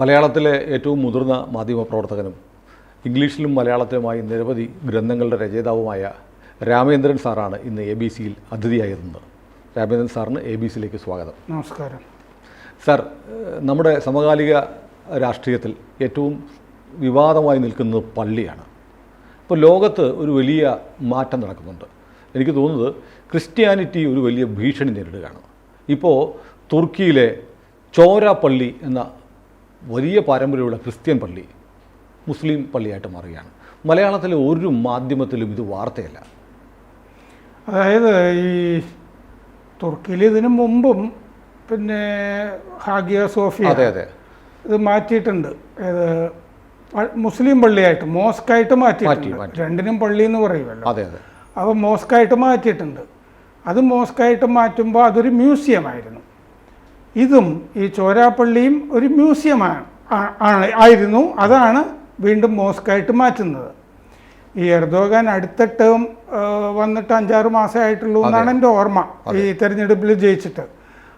മലയാളത്തിലെ ഏറ്റവും മുതിർന്ന മാധ്യമപ്രവർത്തകനും ഇംഗ്ലീഷിലും മലയാളത്തിലുമായി നിരവധി ഗ്രന്ഥങ്ങളുടെ രചയിതാവുമായ രാമേന്ദ്രൻ സാറാണ് ഇന്ന് എ ബി സിയിൽ അതിഥിയായിരുന്നത്. രാമേന്ദ്രൻ സാറിന് എ ബി സിയിലേക്ക് സ്വാഗതം. നമസ്കാരം. സാർ നമ്മുടെ സമകാലിക രാഷ്ട്രീയത്തിൽ ഏറ്റവും വിവാദമായി നിൽക്കുന്നത് പള്ളിയാണ്. ഇപ്പോൾ ലോകത്ത് ഒരു വലിയ മാറ്റം നടക്കുന്നുണ്ട്. എനിക്ക് തോന്നുന്നത് ക്രിസ്ത്യാനിറ്റി ഒരു വലിയ ഭീഷണി നേരിടുകയാണ്. ഇപ്പോൾ തുർക്കിയിലെ ചോര പള്ളി എന്ന വലിയ പാരമ്പര്യമുള്ള ക്രിസ്ത്യൻ പള്ളി മുസ്ലിം പള്ളിയായിട്ട് മാറുകയാണ്. മലയാളത്തിലെ ഒരു മാധ്യമത്തിലും ഇത് വാർത്തയല്ല. അതായത് ഈ തുർക്കിയിൽ ഇതിനു മുമ്പും പിന്നെ ഹാഗിയ സോഫിയ അതെ അതെ. ഇത് മാറ്റിയിട്ടുണ്ട്. ഏത് മുസ്ലിം പള്ളിയായിട്ട് മോസ്കായിട്ട് മാറ്റിയിട്ടുണ്ട്. മാറ്റി. രണ്ടിനും പള്ളി എന്ന് പറയുമല്ലോ. അതെ അതെ. അപ്പോൾ മോസ്കായിട്ട് മാറ്റിയിട്ടുണ്ട്. അത് മോസ്കായിട്ട് മാറ്റുമ്പോൾ അതൊരു മ്യൂസിയം മ്യൂസിയമായിരുന്നു. ഇതും ഈ ചോരാപ്പള്ളിയും ഒരു മ്യൂസിയമാണ് ആണ് ആയിരുന്നു. അതാണ് വീണ്ടും മോസ്കായിട്ട് മാറ്റുന്നത്. ഈ എർദോഗാൻ അടുത്ത ടേം വന്നിട്ട് അഞ്ചാറ് മാസമേ ആയിട്ടുള്ളൂ എന്നാണ് എന്റെ ഓർമ്മ. ഈ തെരഞ്ഞെടുപ്പിൽ ജയിച്ചിട്ട്.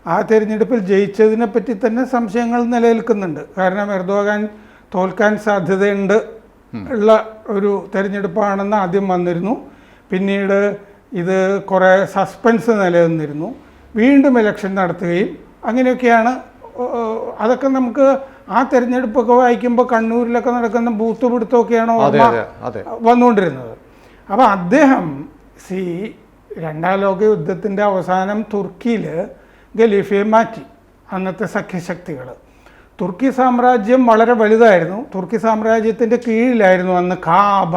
ആ തെരഞ്ഞെടുപ്പിൽ ജയിച്ചതിനെ പറ്റി തന്നെ സംശയങ്ങൾ നിലനിൽക്കുന്നുണ്ട്. കാരണം എർദോഗാൻ തോൽക്കാൻ സാധ്യതയുണ്ട് ഉള്ള ഒരു തെരഞ്ഞെടുപ്പാണെന്ന് ആദ്യം വന്നിരുന്നു. പിന്നീട് ഇത് കുറേ സസ്പെൻസ് നിലനിന്നിരുന്നു. വീണ്ടും ഇലക്ഷൻ നടത്തുകയും അങ്ങനെയൊക്കെയാണ് അതൊക്കെ നമുക്ക് ആ തെരഞ്ഞെടുപ്പൊക്കെ വായിക്കുമ്പോൾ കണ്ണൂരിലൊക്കെ നടക്കുന്ന ബൂത്ത് പിടുത്തമൊക്കെയാണ് ഓർമ്മ വന്നുകൊണ്ടിരുന്നത്. അപ്പോൾ അദ്ദേഹം സി രണ്ടാം ലോക യുദ്ധത്തിന്റെ അവസാനം തുർക്കിയിൽ ഖലീഫയെ മാറ്റി അന്നത്തെ സഖ്യശക്തികൾ തുർക്കി സാമ്രാജ്യം വളരെ വലുതായിരുന്നു. തുർക്കി സാമ്രാജ്യത്തിന്റെ കീഴിലായിരുന്നു അന്ന് കാബ.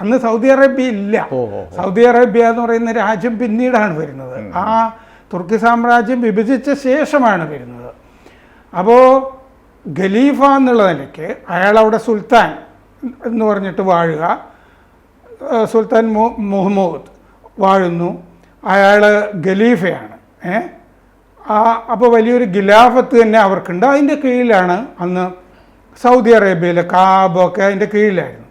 അന്ന് സൗദി അറേബ്യ ഇല്ല. സൗദി അറേബ്യ എന്ന് പറയുന്ന രാജ്യം പിന്നീടാണ് വരുന്നത്. ആ തുർക്കി സാമ്രാജ്യം വിഭജിച്ച ശേഷമാണ് വരുന്നത്. അപ്പോൾ ഖലീഫ എന്നുള്ള നിലയ്ക്ക് അയാൾ അവിടെ സുൽത്താൻ എന്ന് പറഞ്ഞിട്ട് വാഴുക. സുൽത്താൻ മുഹമ്മൂദ് വാഴുന്നു. അയാൾ ഖലീഫയാണ്. ഏ അപ്പോൾ വലിയൊരു ഖിലാഫത്ത് തന്നെ അവർക്കുണ്ട്. അതിന്റെ കീഴിലാണ് അന്ന് സൗദി അറേബ്യയിലെ കാബൊക്കെ അതിന്റെ കീഴിലായിരുന്നു.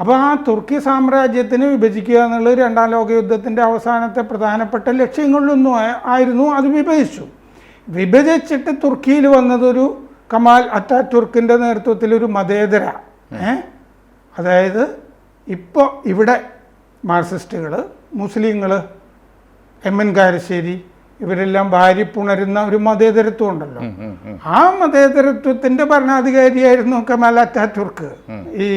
അപ്പോൾ ആ തുർക്കി സാമ്രാജ്യത്തിന് വിഭജിക്കുക എന്നുള്ളത് രണ്ടാം ലോക യുദ്ധത്തിന്റെ അവസാനത്തെ പ്രധാനപ്പെട്ട ലക്ഷ്യങ്ങളിലൊന്നും ആയിരുന്നു. അത് വിഭജിച്ചു. വിഭജിച്ചിട്ട് തുർക്കിയിൽ വന്നതൊരു കമാൽ അറ്റാറ്റുർക്കിന്റെ നേതൃത്വത്തിൽ ഒരു മതേതര അതായത് ഇപ്പോൾ ഇവിടെ മാർക്സിസ്റ്റുകൾ മുസ്ലിങ്ങൾ എം എൻ കാരശ്ശേരി ഇവരെല്ലാം ഭാര്യ പുണരുന്ന ഒരു മതേതരത്വം ഉണ്ടല്ലോ. ആ മതേതരത്വത്തിന്റെ ഭരണാധികാരിയായിരുന്നു കമാൽ അറ്റാറ്റുർക്ക്. ഈ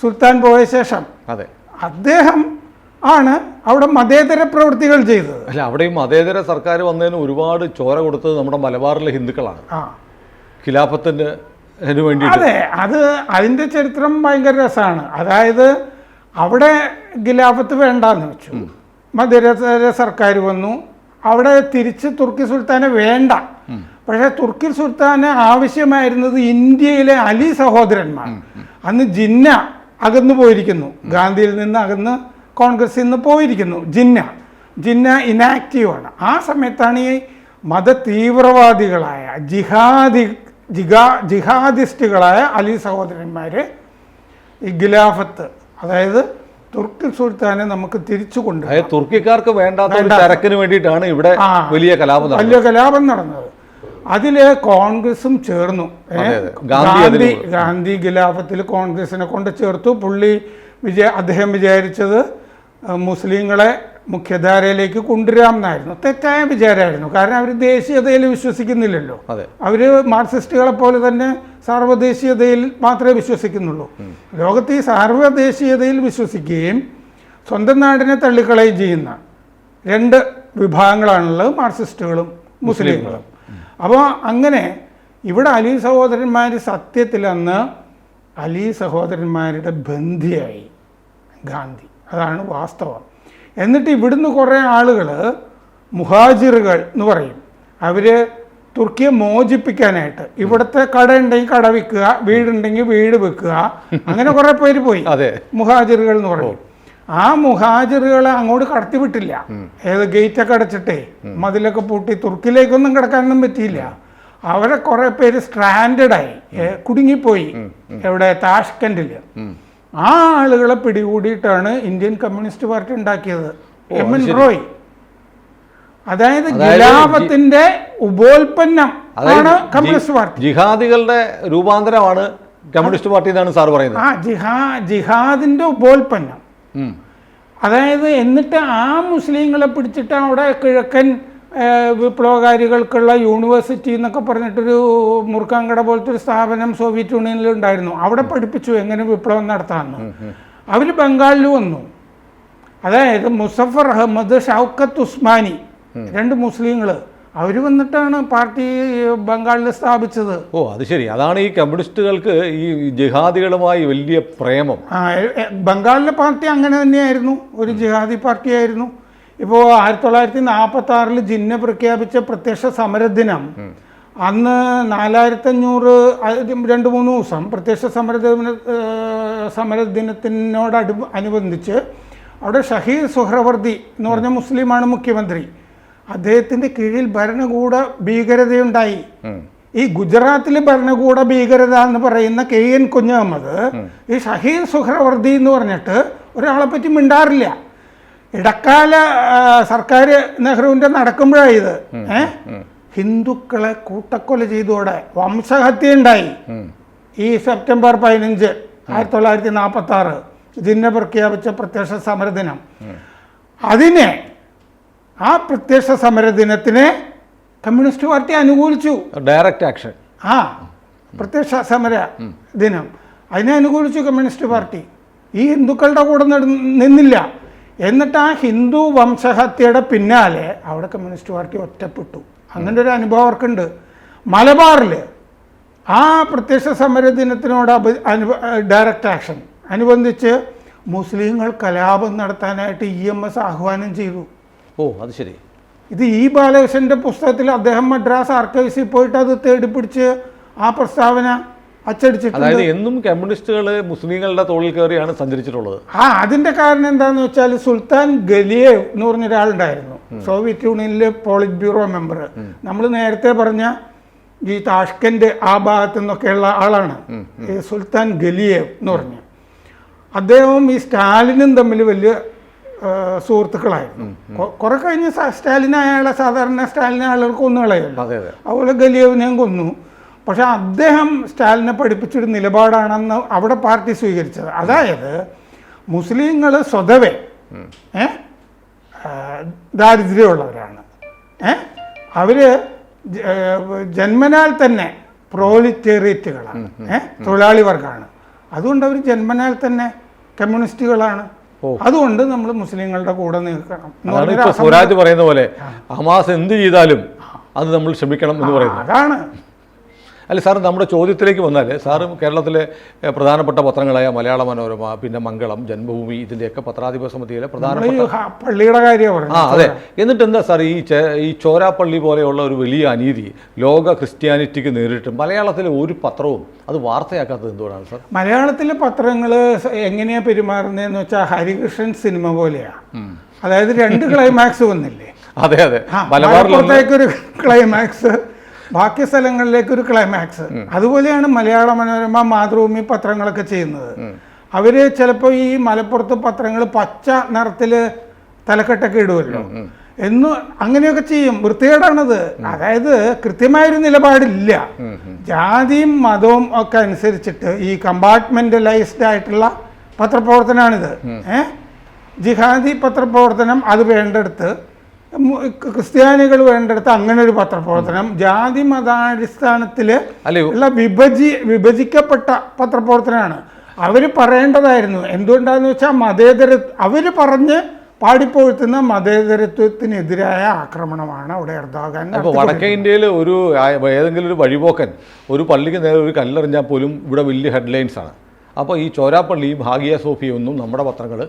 സുൽത്താൻ പോയ ശേഷം അതെ. അദ്ദേഹം ആണ് അവിടെ മതേതര പ്രവൃത്തികൾ ചെയ്തത്. അല്ല അവിടെയും മതേതര സർക്കാർ വന്നതിന് ഒരുപാട് ചോര കൊടുത്തത് നമ്മുടെ മലബാറിലെ ഹിന്ദുക്കളാണ്. ആ. ഖിലാഫത്തിന് വേണ്ടി അതെ അത് അതിന്റെ ചരിത്രം ഭയങ്കര രസമാണ്. അതായത് അവിടെ ഖിലാഫത്ത് വേണ്ടെന്ന് വെച്ചു. മതേതര സർക്കാർ വന്നു. അവിടെ തിരിച്ച് തുർക്കി സുൽത്താനെ വേണ്ട. പക്ഷേ തുർക്കി സുൽത്താന് ആവശ്യമായിരുന്നത് ഇന്ത്യയിലെ അലി സഹോദരന്മാർ. അന്ന് ജിന്ന അകന്നു പോയിരിക്കുന്നു. ഗാന്ധിയിൽ നിന്ന് അകന്ന് കോൺഗ്രസിൽ നിന്ന് പോയിരിക്കുന്നു. ജിന്ന. ജിന്ന ഇനാക്റ്റീവാണ് ആ സമയത്താണ് ഈ മത തീവ്രവാദികളായ ജിഹാദി ജിഹാ ജിഹാദിസ്റ്റുകളായ അലി സഹോദരന്മാർ ഈ ഖിലാഫത്ത് അതായത് തുർക്കി സുൽത്താനെ നമുക്ക് തിരിച്ചു കൊണ്ടുപോയി തുർക്കിക്കാർക്ക് വേണ്ടാത്ത ചരക്കിന് വേണ്ടിയിട്ടാണ് ഇവിടെ വലിയ കലാപം വലിയ കലാപം നടന്നത്. അതിൽ കോൺഗ്രസും ചേർന്നു. ഗാന്ധി ഗാന്ധി ഖിലാഫത്തിൽ കോൺഗ്രസിനെ കൊണ്ട് ചേർത്തു. പുള്ളി വിജയ അദ്ദേഹം വിചാരിച്ചത് മുസ്ലിങ്ങളെ മുഖ്യധാരയിലേക്ക് കൊണ്ടുവരാം എന്നായിരുന്നു തെറ്റായ വിചാരമായിരുന്നു. കാരണം അവർ ദേശീയതയിൽ വിശ്വസിക്കുന്നില്ലല്ലോ. അവർ അവർ മാർക്സിസ്റ്റുകളെ പോലെ തന്നെ സാർവദേശീയതയിൽ മാത്രമേ വിശ്വസിക്കുന്നുള്ളൂ. ലോകത്ത് ഈ സാർവദേശീയതയിൽ വിശ്വസിക്കുകയും സ്വന്തം നാടിനെ തള്ളിക്കളയുകയും ചെയ്യുന്ന രണ്ട് വിഭാഗങ്ങളാണുള്ളത് മാർക്സിസ്റ്റുകളും മുസ്ലിങ്ങളും. അപ്പോൾ അങ്ങനെ ഇവിടെ അലി സഹോദരന്മാർ സത്യത്തിൽ അന്ന് അലി സഹോദരന്മാരുടെ ബന്ധിയായി ഗാന്ധി. അതാണ് വാസ്തവം. എന്നിട്ട് ഇവിടുന്ന് കുറേ ആളുകൾ മുഹാജിറുകൾ എന്ന് പറയും. അവർ തുർക്കിയെ മോചിപ്പിക്കാനായിട്ട്. ഇവിടുത്തെ കട ഉണ്ടെങ്കിൽ കട വിൽക്കുക വീടുണ്ടെങ്കിൽ വീട് വെക്കുക അങ്ങനെ കുറേ പേര് പോയി. മുഹാജിറുകൾ എന്ന് പറയും. ആ മുഹാജിറുകളെ അങ്ങോട്ട് കടത്തിവിട്ടില്ല. ഏത് ഗേറ്റൊക്കെ അടച്ചിട്ടേ മതിലൊക്കെ പൂട്ടി തുർക്കിയിലേക്കൊന്നും കിടക്കാനൊന്നും പറ്റിയില്ല. അവരെ കുറെ പേര് സ്ട്രാൻഡായി കുടുങ്ങിപ്പോയി. എവിടെ? താഷ്കൻഡിൽ ആ ആളുകളെ പിടികൂടിയിട്ടാണ് ഇന്ത്യൻ കമ്മ്യൂണിസ്റ്റ് പാർട്ടി ഉണ്ടാക്കിയത്. M N Roy. അതായത് ഖിലാഫത്തിന്റെ ഉപോൽപ്പന്നം ആണ് കമ്മ്യൂണിസ്റ്റ് പാർട്ടി. ജിഹാദികളുടെ രൂപാന്തരമാണ് കമ്മ്യൂണിസ്റ്റ് പാർട്ടി എന്നാണ് സാർ പറയുന്നത്. ആ ജിഹാ ജിഹാദിന്റെ ഉപോൽപ്പന്നം. അതായത് എന്നിട്ട് ആ മുസ്ലിങ്ങളെ പിടിച്ചിട്ട് അവിടെ കിഴക്കൻ വിപ്ലവകാരികൾക്കുള്ള യൂണിവേഴ്സിറ്റി എന്നൊക്കെ പറഞ്ഞിട്ടൊരു മുറുക്കാങ്കട പോലത്തെ ഒരു സ്ഥാപനം സോവിയറ്റ് യൂണിയനിൽ ഉണ്ടായിരുന്നു. അവിടെ പഠിപ്പിച്ചു എങ്ങനെ വിപ്ലവം നടത്താമെന്ന് അവർ ബംഗാളിൽ വന്നു. അതായത് മുസഫർ അഹമ്മദ് ഷൗക്കത്ത് ഉസ്മാനി രണ്ട് മുസ്ലിങ്ങൾ അവർ വന്നിട്ടാണ് പാർട്ടി ബംഗാളിൽ സ്ഥാപിച്ചത്. ഓ അത് ശരി. അതാണ് ഈ കമ്മ്യൂണിസ്റ്റുകൾക്ക് ഈ ജിഹാദികളുമായി വലിയ പ്രേമം. ബംഗാളിലെ പാർട്ടി അങ്ങനെ തന്നെയായിരുന്നു. ഒരു ജിഹാദി പാർട്ടിയായിരുന്നു. ഇപ്പോൾ ആയിരത്തി തൊള്ളായിരത്തി നാൽപ്പത്തി ആറിൽ ജിന്ന പ്രഖ്യാപിച്ച പ്രത്യക്ഷ സമരദിനം. അന്ന് നാലായിരത്തി അഞ്ഞൂറ് രണ്ട് മൂന്ന് ദിവസം പ്രത്യക്ഷ സമരദിന ഏഹ്, സമരദിനത്തിനോട് അടു അനുബന്ധിച്ച് അവിടെ ഷഹീദ് സുഹ്രവർദി എന്ന് പറഞ്ഞ മുസ്ലിമാണ് മുഖ്യമന്ത്രി. അദ്ദേഹത്തിന്റെ കീഴിൽ ഭരണകൂട ഭീകരതയുണ്ടായി. ഈ ഗുജറാത്തിലെ ഭരണകൂട ഭീകരത എന്ന് പറയുന്ന കെ എൻ കുഞ്ഞഹമ്മദ് ഈ ഷഹീർ സുഹ്രവർദി എന്ന് പറഞ്ഞിട്ട് ഒരാളെ പറ്റി മിണ്ടാറില്ല. ഇടക്കാല സർക്കാർ നെഹ്റുവിന്റെ നടക്കുമ്പോഴാണ് ഇത്. ഏ? ഹിന്ദുക്കളെ കൂട്ടക്കൊല ചെയ്തോടെ വംശഹത്യ ഉണ്ടായി ഈ സെപ്റ്റംബർ പതിനഞ്ച് ആയിരത്തി തൊള്ളായിരത്തി നാൽപ്പത്തി ആറ് ജിന്ന പ്രഖ്യാപിച്ച പ്രത്യക്ഷ സമരദിനം. അതിനെ ആ പ്രത്യക്ഷ സമര ദിനത്തിനെ കമ്മ്യൂണിസ്റ്റ് പാർട്ടി അനുകൂലിച്ചു. Direct action. ആ പ്രത്യക്ഷ സമര ദിനം. അതിനെ അനുകൂലിച്ചു കമ്മ്യൂണിസ്റ്റ് പാർട്ടി. ഈ ഹിന്ദുക്കളുടെ കൂടെ നിന്നില്ല. എന്നിട്ട് ആ ഹിന്ദു വംശഹത്യയുടെ പിന്നാലെ അവിടെ കമ്മ്യൂണിസ്റ്റ് പാർട്ടി ഒറ്റപ്പെട്ടു. അങ്ങനെ ഒരു അനുഭവം അവർക്കുണ്ട്. മലബാറിൽ ആ പ്രത്യക്ഷ സമര ദിനത്തിനോട് ഡയറക്റ്റ് ആക്ഷൻ. അനുബന്ധിച്ച് മുസ്ലിങ്ങൾ കലാപം നടത്താനായിട്ട് ഇ എം എസ് ആഹ്വാനം ചെയ്തു. ഓ അത് ശരി. ഇത് ഈ ബാലകൃഷ്ണന്റെ പുസ്തകത്തിൽ അദ്ദേഹം മദ്രാസ് ആർക്കൈവ്സിൽ പോയിട്ട് അത് തേടി പിടിച്ച് ആ പ്രസ്താവന അച്ചടിച്ചിട്ടുണ്ട്. അതായത് എന്നും കമ്മ്യൂണിസ്റ്റുകൾ മുസ്ലിങ്ങളുടെ തോളിൽ കയറിയാണ് സഞ്ചരിച്ചിട്ടുള്ളത്. ആ അതിന്റെ കാരണം എന്താന്ന് വെച്ചാൽ സുൽത്താൻ ഗലിയേവ് എന്ന് പറഞ്ഞ ഒരാളുണ്ടായിരുന്നു. Soviet യൂണിയനിലെ politburo member. നമ്മൾ നേരത്തെ പറഞ്ഞ ഈ താഷ്കന്റെ ആ ഭാഗത്തു നിന്നൊക്കെയുള്ള ആളാണ്. സുൽത്താൻ ഗലിയേവ് എന്ന് പറഞ്ഞു. അദ്ദേഹവും ഈ സ്റ്റാലിനും തമ്മിൽ വലിയ സുഹൃത്തുക്കളായിരുന്നു. കുറെ കഴിഞ്ഞ് സ്റ്റാലിൻ അയാളെ സാധാരണ സ്റ്റാലിൻ ആളുകൾ അതെ അതുപോലെ ഗലിയവിനെയും കൊന്നു. പക്ഷെ അദ്ദേഹം സ്റ്റാലിനെ പഠിപ്പിച്ചൊരു നിലപാടാണെന്ന് അവിടെ പാർട്ടി സ്വീകരിച്ചത്. അതായത് മുസ്ലിങ്ങൾ സ്വതവേ ഏ? ദാരിദ്ര്യമുള്ളവരാണ്. ഏ? അവർ ജന്മനാൽ തന്നെ പ്രോലിറ്റേറിയറ്റുകളാണ്. ഏ? തൊഴിലാളി വർഗമാണ് അതുകൊണ്ട് അവർ ജന്മനാൽ തന്നെ കമ്മ്യൂണിസ്റ്റുകളാണ്. അതുകൊണ്ട് നമ്മൾ മുസ്ലിങ്ങളുടെ കൂടെ നിൽക്കണം സ്വരാജ് പറയുന്ന പോലെ ഹമാസ് എന്ത് ചെയ്താലും അത് നമ്മൾ ക്ഷമിക്കണം എന്ന് പറയുന്നത്. അതാണ്. അല്ല സാർ നമ്മുടെ ചോദ്യത്തിലേക്ക് വന്നാൽ സാറ് കേരളത്തിലെ പ്രധാനപ്പെട്ട പത്രങ്ങളായ മലയാള മനോരമ പിന്നെ മംഗളം ജന്മഭൂമി ഇതിന്റെയൊക്കെ പത്രാധിപ സമിതിയിലെ പ്രധാനപ്പെട്ട പള്ളിയുടെ കാര്യമാണ് ആ അതെ. എന്നിട്ട് എന്താ സാർ ഈ ഈ ചോരാപ്പള്ളി പോലെയുള്ള ഒരു വലിയ അനീതി ലോക ക്രിസ്ത്യാനിറ്റിക്ക് നേരിട്ട് മലയാളത്തിലെ ഒരു പത്രവും അത് വാർത്തയാക്കാത്തത് എന്തുകൊണ്ടാണ് സാർ? മലയാളത്തിലെ പത്രങ്ങൾ എങ്ങനെയാണ് പെരുമാറുന്നതെന്ന് വെച്ചാൽ ഹരികൃഷ്ണൻ സിനിമ പോലെയാണ് അതായത് രണ്ട് ക്ലൈമാക്സ് വന്നില്ലേ? അതെ അതെ. മലബാറിൽ ഒരു ക്ലൈമാക്സ് ബാക്കി സ്ഥലങ്ങളിലേക്ക് ഒരു ക്ലൈമാക്സ് അതുപോലെയാണ് മലയാള മനോരമ മാതൃഭൂമി പത്രങ്ങളൊക്കെ ചെയ്യുന്നത്. അവർ ചിലപ്പോൾ ഈ മലപ്പുറത്ത് പത്രങ്ങൾ പച്ച നിറത്തിൽ തലക്കെട്ടൊക്കെ ഇടുമല്ലോ എന്ന് അങ്ങനെയൊക്കെ ചെയ്യും. വൃത്തികേടാണത്. അതായത് കൃത്യമായൊരു നിലപാടില്ല. ജാതിയും മതവും ഒക്കെ അനുസരിച്ചിട്ട് ഈ കമ്പാർട്ട്മെന്റലൈസ്ഡ് ആയിട്ടുള്ള പത്രപ്രവർത്തനമാണിത് ഏഹ് ജിഹാദി പത്രപ്രവർത്തനം അത് വേണ്ടെടുത്ത് ക്രിസ്ത്യാനികൾ വേണ്ടെടുത്ത് അങ്ങനെ ഒരു പത്രപ്രവർത്തനം ജാതി മതാടിസ്ഥാനത്തിൽ ഉള്ള വിഭജി വിഭജിക്കപ്പെട്ട പത്രപ്രവർത്തനമാണ്. അവർ പറയേണ്ടതായിരുന്നു. എന്തുകൊണ്ടാന്ന് വെച്ചാൽ മതേതര അവർ പറഞ്ഞ് പാടിപ്പോഴ്ത്തുന്ന മതേതരത്വത്തിനെതിരായ ആക്രമണമാണ് അവിടെ എർദോഗാൻ അപ്പോൾ വടക്കേ ഇന്ത്യയിൽ ഒരു ഏതെങ്കിലും ഒരു വഴിപോക്കൻ ഒരു പള്ളിക്ക് നേരെ ഒരു കല്ലെറിഞ്ഞാൽ പോലും ഇവിടെ വലിയ ഹെഡ്ലൈൻസ് ആണ് അപ്പോൾ ഈ ചോരാപ്പള്ളിയും ഭാഗിയ സോഫിയും ഒന്നും നമ്മുടെ പത്രങ്ങൾ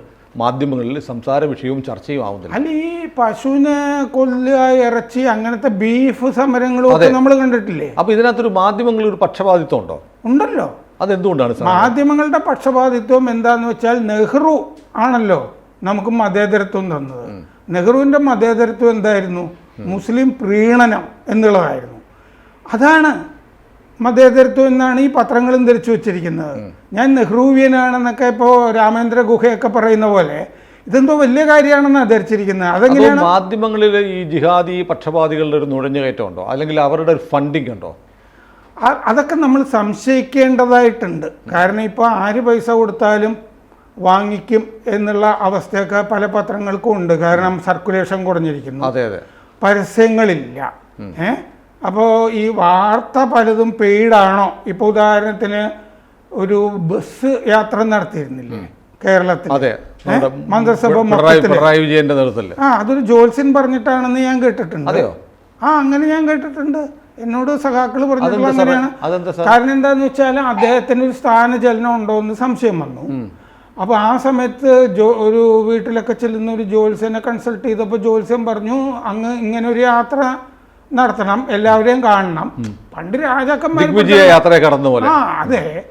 മാധ്യമങ്ങളിൽ സംസാര വിഷയവും ചർച്ചയും ആവുന്നില്ല. അല്ല ഈ പശുവിനെ കൊല്ലുക ഇറച്ചി അങ്ങനത്തെ ബീഫ് സമരങ്ങളും ഒക്കെ നമ്മൾ കണ്ടിട്ടില്ലേ? അപ്പോൾ ഇതിനകത്തൊരു മാധ്യമങ്ങളിൽ ഒരു പക്ഷപാതിത്വം ഉണ്ടോ ഉണ്ടല്ലോ. അതെന്തുകൊണ്ടാണ് സാർ മാധ്യമങ്ങളുടെ പക്ഷപാതിത്വം എന്താന്ന് വെച്ചാൽ നെഹ്റു ആണല്ലോ നമുക്ക് മതേതരത്വം തന്നത്. നെഹ്റുവിന്റെ മതേതരത്വം എന്തായിരുന്നു? മുസ്ലിം പ്രീണനം എന്നുള്ളതായിരുന്നു. അതാണ് മതേതരത്വം എന്നാണ് ഈ പത്രങ്ങളും ധരിച്ചു വെച്ചിരിക്കുന്നത്. ഞാൻ നെഹ്റുവിയനാണെന്നൊക്കെ ഇപ്പോൾ രാമേന്ദ്ര ഗുഹയൊക്കെ പറയുന്ന പോലെ ഇതെന്തോ വലിയ കാര്യമാണെന്നാണ് ധരിച്ചിരിക്കുന്നത്. അതോ അതെങ്ങനെയാണ് മാധ്യമങ്ങളിൽ ഈ ജിഹാദി പക്ഷപാതികളുടെ ഒരു നുഴഞ്ഞുകയറ്റം ഉണ്ടോ അല്ലെങ്കിൽ അവരുടെ ഒരു ഫണ്ടിങ് ഉണ്ടോ? അതൊക്കെ നമ്മൾ സംശയിക്കേണ്ടതായിട്ടുണ്ട്. കാരണം ഇപ്പോൾ ആര് പൈസ കൊടുത്താലും വാങ്ങിക്കും എന്നുള്ള അവസ്ഥയൊക്കെ പല പത്രങ്ങൾക്കും ഉണ്ട്. കാരണം സർക്കുലേഷൻ കുറഞ്ഞിരിക്കുന്നു. അതെ അതെ. പരസ്യങ്ങളില്ല. ഏ? അപ്പോൾ ഈ വാർത്ത പലതും പെയ്ഡാണോ? ഇപ്പോൾ ഉദാഹരണത്തിന് ഒരു ബസ് യാത്ര നടത്തിയിരുന്നില്ലേ കേരളത്തിൽ? മന്ത്രിസഭ പിണറായി മൊത്തത്തിൽ. പിണറായി വിജയന്റെ നേതൃത്വത്തിൽ ആ അതൊരു ജോത്സ്യൻ പറഞ്ഞിട്ടാണെന്ന് ഞാൻ കേട്ടിട്ടുണ്ട്. അതെയോ? ആ അങ്ങനെ ഞാൻ കേട്ടിട്ടുണ്ട്. എന്നോട് സഖാക്കൾ പറഞ്ഞിട്ടുള്ള അങ്ങനെയാണ്. കാരണം എന്താന്ന് വെച്ചാൽ അദ്ദേഹത്തിന് ഒരു സ്ഥാനചലനം ഉണ്ടോ എന്ന് സംശയം വന്നു. അപ്പോൾ ആ സമയത്ത് ജോ ഒരു വീട്ടിലൊക്കെ ചെല്ലുന്ന ഒരു ജോത്സ്യനെ കൺസൾട്ട് ചെയ്തപ്പോൾ ജോൽസൻ പറഞ്ഞു അങ്ങ് ഇങ്ങനെ ഒരു യാത്ര നടത്തണം എല്ലാവരെയും കാണണം. പണ്ട് രാജാക്കന്മാർ യാത്രയെ കടന്ന പോലെ. ആ അതെ.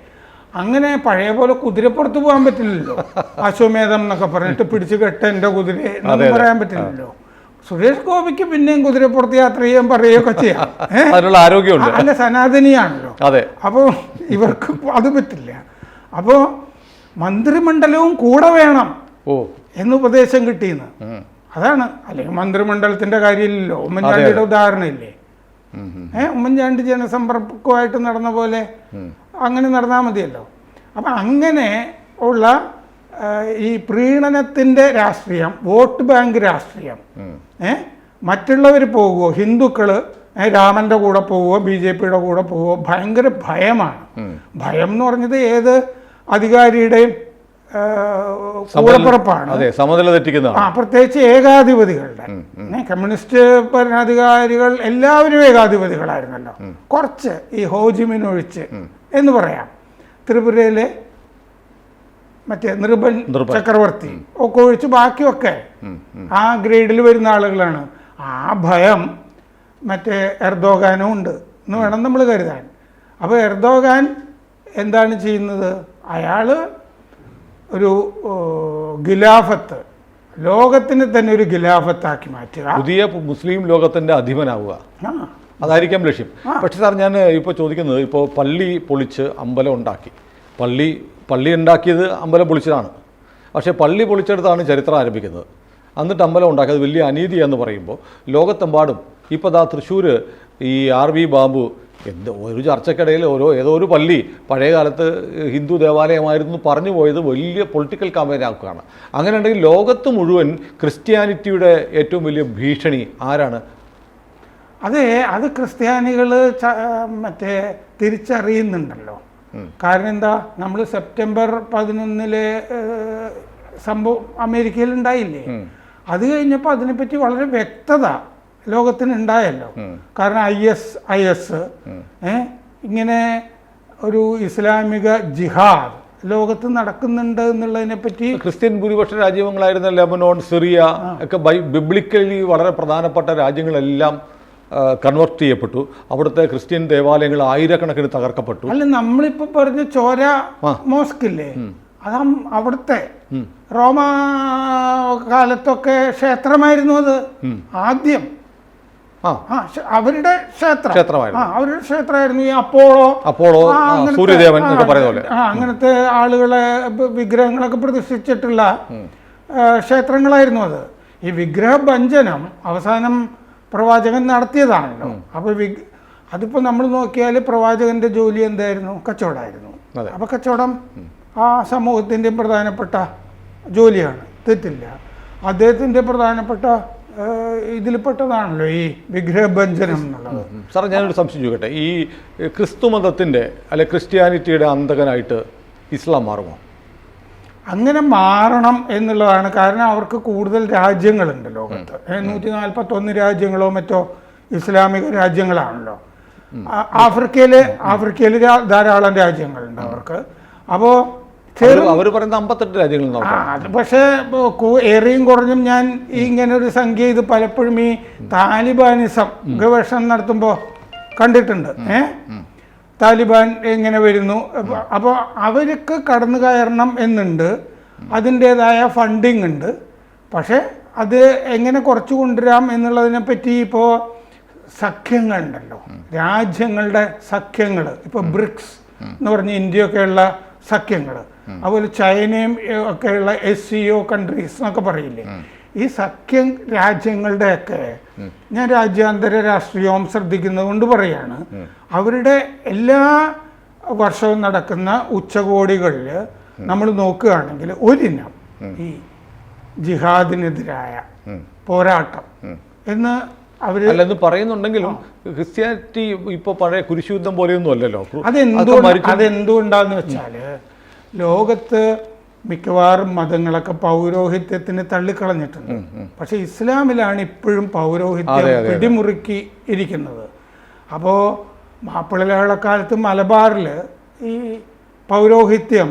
അങ്ങനെ പഴയ പോലെ കുതിരപ്പുറത്ത് പോകാൻ പറ്റില്ലല്ലോ. അശ്വമേധം എന്നൊക്കെ പറഞ്ഞിട്ട് പിടിച്ചു കെട്ട എന്റെ കുതിര എന്നൊന്നും പറയാൻ പറ്റില്ലല്ലോ. സുരേഷ് ഗോപിക്ക് പിന്നെയും കുതിരപ്പുറത്ത് യാത്ര ചെയ്യാൻ പറയുകയൊക്കെ ചെയ്യാം. ആരോഗ്യമുണ്ട്. അല്ല സനാതനിയാണല്ലോ. അതെ. അപ്പോൾ ഇവർക്ക് അത് പറ്റില്ല. അപ്പോൾ മന്ത്രിമണ്ഡലവും കൂടെ വേണം ഓ. എന്ന് ഉപദേശം കിട്ടിയെന്ന്. അതാണ്. അല്ലെങ്കിൽ മന്ത്രിമണ്ഡലത്തിന്റെ കാര്യമില്ലല്ലോ. ഉമ്മൻചാണ്ടിയുടെ ഉദാഹരണം ഇല്ലേ ഉം, ഉം. ഏ ഉമ്മൻചാണ്ടി ജനസമ്പർക്കമായിട്ട് നടന്ന പോലെ അങ്ങനെ നടന്നാൽ മതിയല്ലോ. അപ്പം അങ്ങനെ ഉള്ള ഈ പ്രീണനത്തിന്റെ രാഷ്ട്രീയം വോട്ട് ബാങ്ക് രാഷ്ട്രീയം. ഏ മറ്റുള്ളവർ പോകുമോ ഹിന്ദുക്കൾ രാമന്റെ കൂടെ പോവുമോ ബി ജെ പിയുടെ കൂടെ പോവുമോ ഭയങ്കര ഭയമാണ്. ഭയം എന്ന് പറഞ്ഞത് ഏത് അധികാരിയുടെയും കൂടപ്പിറപ്പാണ്. അതെ സമനില തെറ്റിക്കുന്നതാണ്. ആ പ്രത്യേകിച്ച് ഏകാധിപതികളുടെ. കമ്മ്യൂണിസ്റ്റ് ഭരണാധികാരികൾ എല്ലാവരും ഏകാധിപതികളായിരുന്നല്ലോ. കുറച്ച് ഈ ഹോജിമിൻ ഒഴിച്ച് എന്ന് പറയാം. ത്രിപുരയിലെ മറ്റേ നിർബൻ. ചക്രവർത്തി ഒക്കെ ഒഴിച്ച് ബാക്കിയൊക്കെ. ആ ഗ്രേഡിൽ വരുന്ന ആളുകളാണ്. ആ ഭയം മറ്റേ എർദോഗാനും ഉണ്ട് എന്ന് വേണം നമ്മൾ കരുതാൻ. അപ്പോൾ എർദോഗാൻ എന്താണ് ചെയ്യുന്നത്? അയാൾ ഒരു ഖിലാഫത്ത് ഗിലാഫത്ത് ലോകത്തിന് തന്നെ ഒരു ഗിലാഫത്താക്കി മാറ്റുക. പുതിയ മുസ്ലിം ലോകത്തിന്റെ അധിപനാവുക. അതായിരിക്കാം ലക്ഷ്യം. പക്ഷെ സാർ ഞാൻ ഇപ്പോൾ ചോദിക്കുന്നത് ഇപ്പോൾ പള്ളി പൊളിച്ച് അമ്പലം ഉണ്ടാക്കി. പള്ളി പള്ളി ഉണ്ടാക്കിയത് അമ്പലം പൊളിച്ചതാണ്. പക്ഷേ പള്ളി പൊളിച്ചെടുത്താണ് ചരിത്രം ആരംഭിക്കുന്നത്. എന്നിട്ട് അമ്പലം ഉണ്ടാക്കിയത് വലിയ അനീതി എന്ന് പറയുമ്പോൾ ലോകത്തെമ്പാടും ഇപ്പോൾ ദാ തൃശ്ശൂർ ഈ ആർ വി ബാബു എന്ത് ഒരു ചർച്ചക്കിടയിൽ ഓരോ ഏതോ ഒരു പള്ളി പഴയ കാലത്ത് ഹിന്ദു ദേവാലയമായിരുന്നു പറഞ്ഞു പോയത് വലിയ പൊളിറ്റിക്കൽ ക്യാമ്പയിൻ ആക്കുകയാണ്. അങ്ങനെ ഉണ്ടെങ്കിൽ ലോകത്ത് മുഴുവൻ ക്രിസ്ത്യാനിറ്റിയുടെ ഏറ്റവും വലിയ ഭീഷണി ആരാണ്? അതെ അത് ക്രിസ്ത്യാനികൾ മറ്റേ തിരിച്ചറിയുന്നുണ്ടല്ലോ. കാരണം എന്താ? നമ്മൾ സെപ്റ്റംബർ പതിനൊന്നിലെ സംഭവം അമേരിക്കയിൽ ഉണ്ടായില്ലേ? അത് കഴിഞ്ഞപ്പോൾ അതിനെപ്പറ്റി വളരെ വ്യക്തത ലോകത്തിന് ഉണ്ടായല്ലോ കാരണം ഐ എസ് ഐ എസ് ഇങ്ങനെ ഒരു ഇസ്ലാമിക ജിഹാദ് ലോകത്ത് നടക്കുന്നുണ്ട് എന്നുള്ളതിനെ പറ്റി ക്രിസ്ത്യൻ ഭൂരിപക്ഷ രാജ്യങ്ങളായിരുന്ന ലെബനോൺ സിറിയ ഒക്കെ ബൈ ബിബ്ലിക്കലി വളരെ പ്രധാനപ്പെട്ട രാജ്യങ്ങളെല്ലാം കൺവേർട്ട് ചെയ്യപ്പെട്ടു. അവിടുത്തെ ക്രിസ്ത്യൻ ദേവാലയങ്ങൾ ആയിരക്കണക്കിന് തകർക്കപ്പെട്ടു. അല്ല നമ്മളിപ്പോ പറഞ്ഞ ചോര മോസ്കില്ലേ? മോസ്ക് ഇല്ലേ അതാ അവിടുത്തെ റോമാ കാലത്തൊക്കെ ക്ഷേത്രമായിരുന്നു അത്. ആദ്യം അവരുടെ ക്ഷേത്രം. ക്ഷേത്രമായിരുന്നു. അവരുടെ ക്ഷേത്രമായിരുന്നു ഈ അപ്പോളോ. അപ്പോളോ സൂര്യദേവൻ പറയുന്ന പോലെ. അങ്ങനത്തെ ആളുകളെ വിഗ്രഹങ്ങളൊക്കെ പ്രതിഷ്ഠിച്ചിട്ടുള്ള ക്ഷേത്രങ്ങളായിരുന്നു അത്. ഈ വിഗ്രഹ ഭഞ്ജനം അവസാനം പ്രവാചകൻ നടത്തിയതാണല്ലോ. അപ്പൊ വിഗ് അതിപ്പോ നമ്മൾ നോക്കിയാൽ പ്രവാചകന്റെ ജോലി എന്തായിരുന്നു? കച്ചവടമായിരുന്നു. അപ്പോൾ അപ്പൊ കച്ചവടം ആ സമൂഹത്തിന്റെ പ്രധാനപ്പെട്ട ജോലിയാണ്. തെറ്റില്ല. അദ്ദേഹത്തിന്റെ പ്രധാനപ്പെട്ട ഇതിൽപ്പെട്ടതാണല്ലോ ഈ വിഗ്രഹഭഞ്ജനം എന്നുള്ളത്. സാർ ഞാനൊരു സംശയം ചോദിക്കട്ടെ. ഈ ക്രിസ്തു മതത്തിന്റെ അല്ലെ ക്രിസ്ത്യാനിറ്റിയുടെ അന്തകനായിട്ട് ഇസ്ലാം മാറുമോ? അങ്ങനെ മാറണം എന്നുള്ളതാണ്. കാരണം അവർക്ക് കൂടുതൽ രാജ്യങ്ങളുണ്ട് ലോകത്ത്. നൂറ്റി നാൽപ്പത്തൊന്ന് രാജ്യങ്ങളോ മറ്റോ ഇസ്ലാമിക രാജ്യങ്ങളാണല്ലോ. ആഫ്രിക്കയിൽ ആഫ്രിക്കയിൽ ആഫ്രിക്കയിൽ ധാരാളം രാജ്യങ്ങളുണ്ട് അവർക്ക്. അപ്പോൾ അവർ പറയുന്നത് അമ്പത്തെട്ട് രാജ്യങ്ങളിൽ പക്ഷേ ഏറെയും കുറഞ്ഞും ഞാൻ ഇങ്ങനെ ഒരു സംഖ്യ ഇത് പലപ്പോഴും ഈ താലിബാനിസം ഗവേഷണം നടത്തുമ്പോൾ കണ്ടിട്ടുണ്ട്. ഏ? താലിബാൻ എങ്ങനെ വരുന്നു? അപ്പോൾ അവർക്ക് കടന്നു കയറണം എന്നുണ്ട്. അതിന്റേതായ ഫണ്ടിങ് ഉണ്ട്. പക്ഷേ അത് എങ്ങനെ കുറച്ച് കൊണ്ടുവരാം എന്നുള്ളതിനെ പറ്റി ഇപ്പോൾ സഖ്യങ്ങളുണ്ടല്ലോ രാജ്യങ്ങളുടെ സഖ്യങ്ങൾ ഇപ്പോൾ ബ്രിക്സ് എന്ന് പറഞ്ഞ് ഇന്ത്യയൊക്കെയുള്ള സഖ്യങ്ങൾ അതുപോലെ ചൈനയും ഒക്കെയുള്ള എസ് സി ഒ കൺട്രീസ് എന്നൊക്കെ പറയില്ലേ? ഈ സഖ്യം രാജ്യങ്ങളുടെയൊക്കെ ഞാൻ രാജ്യാന്തര രാഷ്ട്രീയവും ശ്രദ്ധിക്കുന്നത് കൊണ്ട് പറയാണ്. അവരുടെ എല്ലാ വർഷവും നടക്കുന്ന ഉച്ചകോടികളിൽ നമ്മൾ നോക്കുകയാണെങ്കിൽ ഒരിനം ഈ ജിഹാദിനെതിരായ പോരാട്ടം എന്ന് അല്ലെന്ന് പറയുന്നുണ്ടെങ്കിലും ക്രിസ്ത്യാനിറ്റി ഇപ്പൊ പഴയ കുരിശുദ്ധം പോലെയൊന്നും അല്ലല്ലോ. അതെന്തുകൊണ്ടാന്ന് വെച്ചാൽ ലോകത്ത് മിക്കവാറും മതങ്ങളൊക്കെ പൗരോഹിത്യത്തിന് തള്ളിക്കളഞ്ഞിട്ടുണ്ട്. പക്ഷെ ഇസ്ലാമിലാണ് ഇപ്പോഴും പൗരോഹിത്യം പിടിമുറുക്കി ഇരിക്കുന്നത്. അപ്പോൾ മാപ്പിളകാലത്ത് മലബാറിൽ ഈ പൗരോഹിത്യം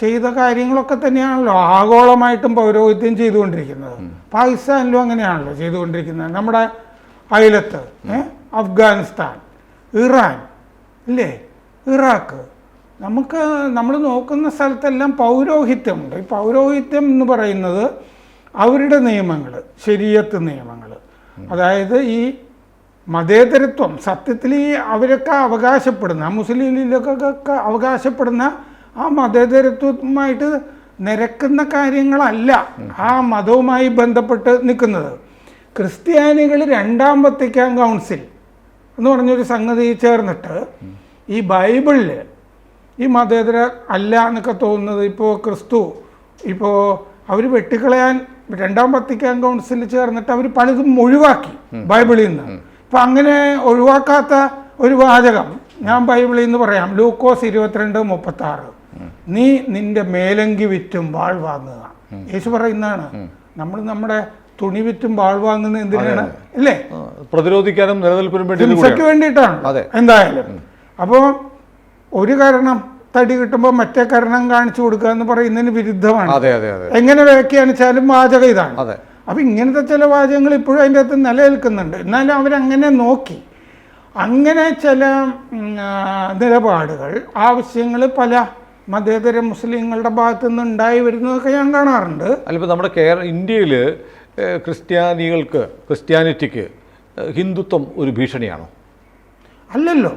ചെയ്ത കാര്യങ്ങളൊക്കെ തന്നെയാണല്ലോ ആഗോളമായിട്ടും പൗരോഹിത്യം ചെയ്തുകൊണ്ടിരിക്കുന്നത്. പാകിസ്ഥാനിലും അങ്ങനെയാണല്ലോ ചെയ്തുകൊണ്ടിരിക്കുന്നത്. നമ്മുടെ അയലത്ത് ഏ? അഫ്ഗാനിസ്ഥാൻ ഇറാൻ ഇല്ലേ? ഇറാഖ് നമുക്ക് നമ്മൾ നോക്കുന്ന സ്ഥലത്തെല്ലാം പൗരോഹിത്യമുണ്ട്. ഈ പൗരോഹിത്യം എന്ന് പറയുന്നത് അവരുടെ നിയമങ്ങൾ ശരീരത്ത് നിയമങ്ങൾ. അതായത് ഈ മതേതരത്വം സത്യത്തിൽ ഈ അവരൊക്കെ അവകാശപ്പെടുന്ന മുസ്ലിം ലീഗൊക്കെ അവകാശപ്പെടുന്ന ആ മതേതരത്വമായിട്ട് നിരക്കുന്ന കാര്യങ്ങളല്ല ആ മതവുമായി ബന്ധപ്പെട്ട് നിൽക്കുന്നത്. ക്രിസ്ത്യാനികൾ രണ്ടാം വത്തിക്കാൻ കൗൺസിൽ എന്ന് പറഞ്ഞൊരു സംഗതി ചേർന്നിട്ട് ഈ ബൈബിളിൽ ഈ മതേതര അല്ല എന്നൊക്കെ തോന്നുന്നത് ഇപ്പോൾ ക്രിസ്തു ഇപ്പോൾ അവർ വെട്ടിക്കളയാൻ രണ്ടാം വത്തിക്കാൻ കൗൺസിൽ ചേർന്നിട്ട് അവർ പലതും ഒഴിവാക്കി ബൈബിളിൽ നിന്ന്. അപ്പം അങ്ങനെ ഒഴിവാക്കാത്ത ഒരു വാചകം ഞാൻ ബൈബിളിൽ നിന്ന് പറയാം. ലൂക്കോസ് ഇരുപത്തിരണ്ട് മുപ്പത്തി ആറ് നീ നിന്റെ മേലങ്കി വിറ്റും വാൾ വാങ്ങുക. യേശു പറയുന്നതാണ്. നമ്മൾ നമ്മുടെ തുണി വിറ്റും വാൾ വാങ്ങുന്നത് എന്തിനാണ്? അല്ലേ പ്രതിരോധിക്കാനും നിലനിൽപ്പിനും വേണ്ടി വേണ്ടിയിട്ടാണ് അതെ. എന്തായാലും. അപ്പോൾ ഒരു കാരണം തടി കിട്ടുമ്പോൾ മറ്റേ കാരണം കാണിച്ചു കൊടുക്കുക എന്ന് പറയുന്നതിന് വിരുദ്ധമാണ്. എങ്ങനെ വ്യാഖ്യാനിച്ചാലും വാചകം ഇതാണ്. അപ്പം ഇങ്ങനത്തെ ചില വാചകങ്ങൾ ഇപ്പോഴും അതിന്റെ അകത്ത് നിലനിൽക്കുന്നുണ്ട്. എന്നാലും അവരങ്ങനെ നോക്കി. അങ്ങനെ ചില നിലപാടുകൾ ആവശ്യങ്ങൾ പല മതേതര മുസ്ലിങ്ങളുടെ ഭാഗത്തു നിന്ന് ഉണ്ടായി വരുന്നതൊക്കെ ഞാൻ കാണാറുണ്ട്. അല്ല നമ്മുടെ കേരള ഇന്ത്യയിൽ ക്രിസ്ത്യാനികൾക്ക് ക്രിസ്ത്യാനിറ്റിക്ക് ഹിന്ദുത്വം ഒരു ഭീഷണിയാണോ? അല്ലല്ലോ.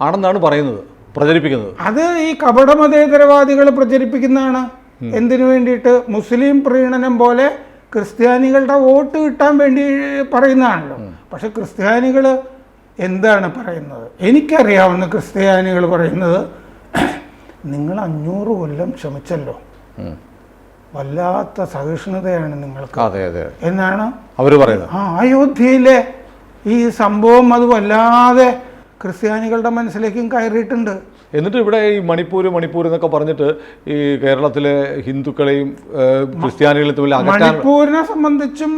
ആണെന്നാണ് പറയുന്നത് പ്രചരിപ്പിക്കുന്നത്. അത് ഈ കപട മതേതരവാദികൾ പ്രചരിപ്പിക്കുന്നതാണ് എന്തിനു വേണ്ടിയിട്ട്? മുസ്ലിം പ്രീണനം പോലെ ക്രിസ്ത്യാനികളുടെ വോട്ട് കിട്ടാൻ വേണ്ടി പറയുന്നതാണല്ലോ. പക്ഷെ ക്രിസ്ത്യാനികൾ എന്താണ് പറയുന്നത്? എനിക്കറിയാവുന്ന ക്രിസ്ത്യാനികൾ പറയുന്നത് നിങ്ങൾ അഞ്ഞൂറ് കൊല്ലം ക്ഷമിച്ചല്ലോ. വല്ലാത്ത സഹിഷ്ണുതയാണ് നിങ്ങൾക്ക്. അതെ അതെ. എന്നാണ് അവർ പറയുന്നത്. ആ അയോധ്യയിലെ ഈ സംഭവം അത് വല്ലാതെ ക്രിസ്ത്യാനികളുടെ മനസ്സിലേക്കും കയറിയിട്ടുണ്ട്. എന്നിട്ട് ഇവിടെ ഈ മണിപ്പൂർ മണിപ്പൂർ എന്നൊക്കെ പറഞ്ഞിട്ട് ഈ കേരളത്തിലെ ഹിന്ദുക്കളെയും ക്രിസ്ത്യാനികളെ തമ്മിൽ മണിപ്പൂരിനെ സംബന്ധിച്ചും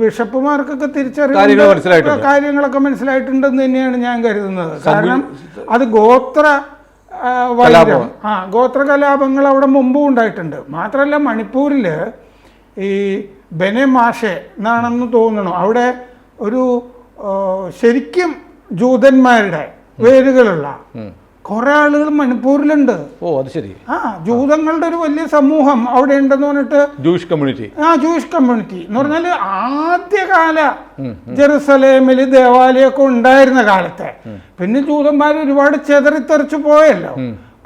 ബിഷപ്പുമാർക്കൊക്കെ തിരിച്ചറിയാൻ മനസ്സിലായിട്ടുണ്ട്. കാര്യങ്ങളൊക്കെ മനസ്സിലായിട്ടുണ്ടെന്ന് തന്നെയാണ് ഞാൻ കരുതുന്നത്. കാരണം അത് ഗോത്ര ആ, ഗോത്ര കലാപങ്ങൾ അവിടെ മുമ്പും ഉണ്ടായിട്ടുണ്ട്. മാത്രമല്ല മണിപ്പൂരിൽ ഈ ബെനെ മാഷെ എന്നാണെന്ന് തോന്നുന്നു അവിടെ ഒരു ശരിക്കും ജൂതന്മാരുടെ വേരുകളുള്ള കുറെ ആളുകൾ മണിപ്പൂരിലുണ്ട്. ഓ അത് ശരി. ആ ജൂതങ്ങളുടെ ഒരു വലിയ സമൂഹം അവിടെ ഉണ്ടെന്ന് പറഞ്ഞിട്ട് ജൂയിഷ് കമ്മ്യൂണിറ്റി ആ ജൂയിഷ് കമ്മ്യൂണിറ്റി എന്ന് പറഞ്ഞാൽ ആദ്യകാല ജെറുസലേമിൽ ദേവാലയമൊക്കെ ഉണ്ടായിരുന്ന കാലത്തെ. പിന്നെ ജൂതന്മാർ ഒരുപാട് ചെതറിത്തെറിച്ചു പോയല്ലോ.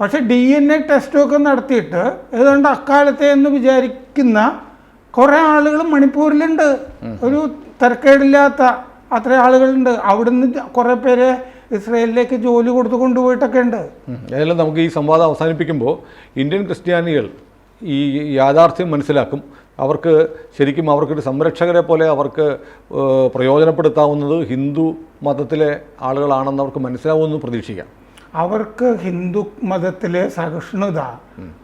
പക്ഷെ ഡി എൻ എ ടെസ്റ്റും ഒക്കെ നടത്തിയിട്ട് ഏതാണ്ട് അക്കാലത്തെ എന്ന് വിചാരിക്കുന്ന കുറെ ആളുകൾ മണിപ്പൂരിലുണ്ട്. ഒരു തിരക്കേടില്ലാത്ത അത്ര ആളുകളുണ്ട്. അവിടുന്ന് കുറെ പേര് ഇസ്രയേലിലേക്ക് ജോലി കൊടുത്തു കൊണ്ടുപോയിട്ടൊക്കെ ഉണ്ട്. ഏതായാലും നമുക്ക് ഈ സംവാദം അവസാനിപ്പിക്കുമ്പോൾ ഇന്ത്യൻ ക്രിസ്ത്യാനികൾ ഈ യാഥാർത്ഥ്യം മനസ്സിലാക്കും. അവർക്ക് ശരിക്കും അവർക്കൊരു സംരക്ഷകരെ പോലെ അവർക്ക് ഏഹ്, പ്രയോജനപ്പെടുത്താവുന്നത് ഹിന്ദു മതത്തിലെ ആളുകളാണെന്ന് അവർക്ക് മനസ്സിലാവുമെന്ന് പ്രതീക്ഷിക്കാം. അവർക്ക് ഹിന്ദു മതത്തിലെ സഹിഷ്ണുത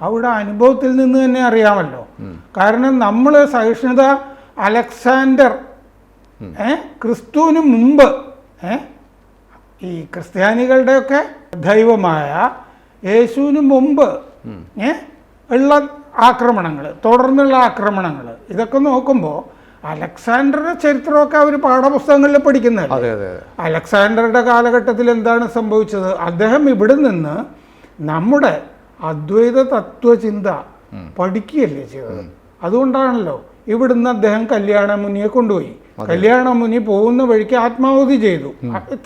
അവിടെ അനുഭവത്തിൽ നിന്ന് തന്നെ അറിയാമല്ലോ. കാരണം നമ്മൾ സഹിഷ്ണുത അലക്സാണ്ടർ ക്രിസ്തുവിന് മുമ്പ് ഏ ഈ ക്രിസ്ത്യാനികളുടെയൊക്കെ ദൈവമായ യേശുവിന് മുമ്പ് ഉള്ള ആക്രമണങ്ങൾ തുടർന്നുള്ള ആക്രമണങ്ങൾ ഇതൊക്കെ നോക്കുമ്പോൾ അലക്സാണ്ടറുടെ ചരിത്രമൊക്കെ അവർ പാഠപുസ്തകങ്ങളിൽ അതെ അലക്സാണ്ടറുടെ കാലഘട്ടത്തിൽ എന്താണ് സംഭവിച്ചത്? അദ്ദേഹം ഇവിടെ നിന്ന് നമ്മുടെ അദ്വൈത തത്വചിന്ത പഠിക്കുകയല്ലേ ചെയ്തത്? അതുകൊണ്ടാണല്ലോ ഇവിടുന്ന് അദ്ദേഹം കല്യാണമുനിയെ കൊണ്ടുപോയി. കല്യാണമുനി പോകുന്ന വഴിക്ക് ആത്മാവധി ചെയ്തു.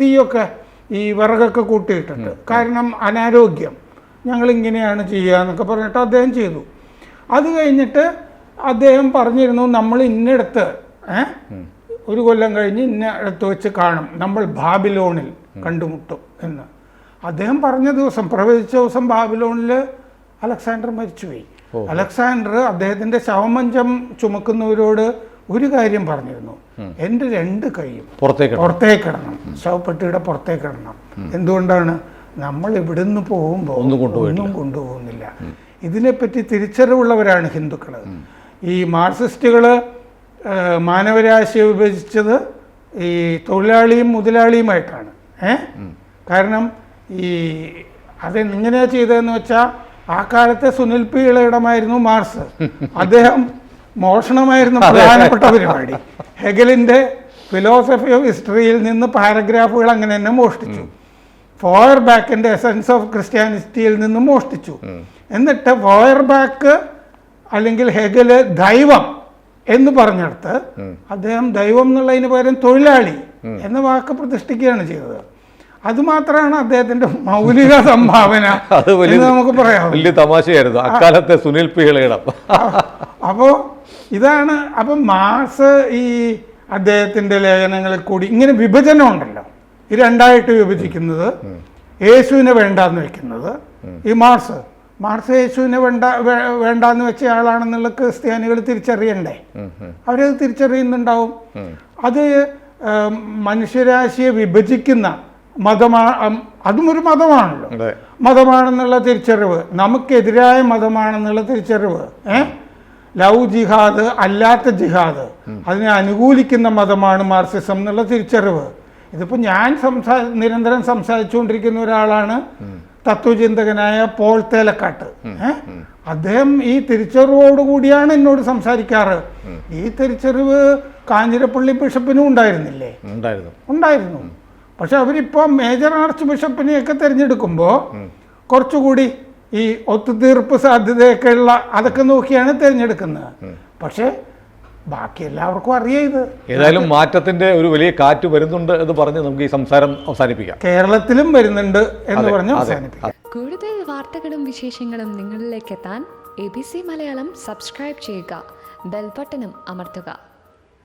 തീയൊക്കെ ഈ വിറകൊക്കെ കൂട്ടിയിട്ടുണ്ട്. കാരണം അനാരോഗ്യം. ഞങ്ങൾ ഇങ്ങനെയാണ് ചെയ്യുക എന്നൊക്കെ പറഞ്ഞിട്ട് അദ്ദേഹം ചെയ്തു. അത് കഴിഞ്ഞിട്ട് അദ്ദേഹം പറഞ്ഞിരുന്നു നമ്മൾ ഇന്നിടത്ത് ഏ? ഒരു കൊല്ലം കഴിഞ്ഞ് ഇന്ന ഇടത്ത് വെച്ച് കാണും. നമ്മൾ ബാബിലോണിൽ കണ്ടുമുട്ടും എന്ന്. അദ്ദേഹം പറഞ്ഞ ദിവസം പ്രവചിച്ച ദിവസം ബാബിലോണിൽ അലക്സാണ്ടർ മരിച്ചുപോയി. അലക്സാണ്ടർ അദ്ദേഹത്തിന്റെ ശവമഞ്ചം ചുമക്കുന്നവരോട് ഒരു കാര്യം പറഞ്ഞിരുന്നു. എന്റെ രണ്ട് കൈയും പുറത്തേക്ക് പുറത്തേക്കിടണം. ശവപ്പെട്ടിയുടെ പുറത്തേക്കിടണം. എന്തുകൊണ്ടാണ്? നമ്മൾ ഇവിടുന്ന് പോകുമ്പോൾ ഒന്നും. കൊണ്ടുപോകുന്നില്ല. ഇതിനെപ്പറ്റി തിരിച്ചറിവുള്ളവരാണ് ഹിന്ദുക്കൾ ഈ മാർക്സിസ്റ്റുകൾ മാനവരാശിയെ വിഭജിച്ചത് ഈ തൊഴിലാളിയും മുതലാളിയുമായിട്ടാണ്. ഏ? കാരണം ഈ അതെങ്ങനെയാ ചെയ്തതെന്ന് വെച്ചാൽ ആ കാലത്തെ സുനിൽ പി ഇളയിടമായിരുന്നു മാർസ് അദ്ദേഹം മോഷണമായിരുന്നു പ്രധാനപ്പെട്ട പരിപാടി. ഹെഗലിന്റെ ഫിലോസഫി ഓഫ് ഹിസ്റ്ററിയിൽ നിന്ന് പാരഗ്രാഫുകൾ അങ്ങനെ തന്നെ മോഷ്ടിച്ചു. ഫോയർ ബാക്കിന്റെ എസൻസ് ഓഫ് ക്രിസ്ത്യാനിറ്റിയിൽ നിന്ന് മോഷ്ടിച്ചു. എന്നിട്ട് ഫോയർ ബാക്ക് അല്ലെങ്കിൽ ഹെഗൽ ദൈവം എന്ന് പറഞ്ഞെടുത്ത് അദ്ദേഹം ദൈവം എന്നുള്ളതിന് പകരം തൊഴിലാളി എന്ന വാക്ക് പ്രതിഷ്ഠിക്കുകയാണ് ചെയ്തത്. അതുമാത്രമാണ് അദ്ദേഹത്തിന്റെ മൗലിക സംഭാവന നമുക്ക് പറയാം വലിയ തമാശയായിരുന്നു. അക്കാലത്തെ സുനിൽ പി അപ്പോ ഇതാണ് അപ്പം മാസ് ഈ അദ്ദേഹത്തിന്റെ ലേഖനങ്ങളിൽ കൂടി ഇങ്ങനെ വിഭജനം ഉണ്ടല്ലോ. ഈ രണ്ടായിട്ട് വിഭജിക്കുന്നത് യേശുവിനെ വേണ്ടാന്ന് വെക്കുന്നത്. ഈ മാർസ് മാർസ് യേശുവിനെ വേണ്ട വേണ്ടാന്ന് വെച്ച ആളാണെന്നുള്ള ക്രിസ്ത്യാനികൾ തിരിച്ചറിയണ്ടേ? അവരത് തിരിച്ചറിയുന്നുണ്ടാവും. അത് മനുഷ്യരാശിയെ വിഭജിക്കുന്ന മതമാ അതും ഒരു മതമാണല്ലോ. മതമാണെന്നുള്ള തിരിച്ചറിവ് നമുക്കെതിരായ മതമാണെന്നുള്ള തിരിച്ചറിവ് ഏ? ലവ് ജിഹാദ് അല്ലാത്ത ജിഹാദ്. അതിനെ അനുകൂലിക്കുന്ന മതമാണ് മാർസിസം എന്നുള്ള തിരിച്ചറിവ്. ഇതിപ്പോൾ ഞാൻ സംസാ നിരന്തരം സംസാരിച്ചുകൊണ്ടിരിക്കുന്ന ഒരാളാണ് തത്വചിന്തകനായ പോൾ തേലക്കാട്ട്. അദ്ദേഹം ഈ തിരിച്ചറിവോടുകൂടിയാണ് എന്നോട് സംസാരിക്കാറ്. ഈ തിരിച്ചറിവ് കാഞ്ഞിരപ്പള്ളി ബിഷപ്പിനും ഉണ്ടായിരുന്നില്ലേ? ഉണ്ടായിരുന്നു. ഉണ്ടായിരുന്നു. പക്ഷെ അവരിപ്പോ മേജർ ആർച്ച് ബിഷപ്പിനെയൊക്കെ തിരഞ്ഞെടുക്കുമ്പോൾ കുറച്ചുകൂടി ഈ ഒത്തുതീർപ്പ് സാധ്യതയൊക്കെയുള്ള അതൊക്കെ നോക്കിയാണ് തിരഞ്ഞെടുക്കുന്നത്. പക്ഷേ ബാക്കി എല്ലാവർക്കും അറിയാം ഇത്. ഏതായാലും മാറ്റത്തിന്റെ ഒരു വലിയ കാറ്റ് വരുന്നുണ്ട് എന്ന് പറഞ്ഞ് നമുക്ക് ഈ സംസാരം അവസാനിപ്പിക്കാം. കേരളത്തിലും വരുന്നുണ്ട് എന്ന് പറഞ്ഞ് അവസാനിപ്പിക്കാം. കൂടുതൽ വാർത്തകളും വിശേഷങ്ങളും നിങ്ങളിലേക്ക് എത്താൻ A B C Malayalam subscribe ചെയ്യുക. ബെൽബട്ടനും അമർത്തുക.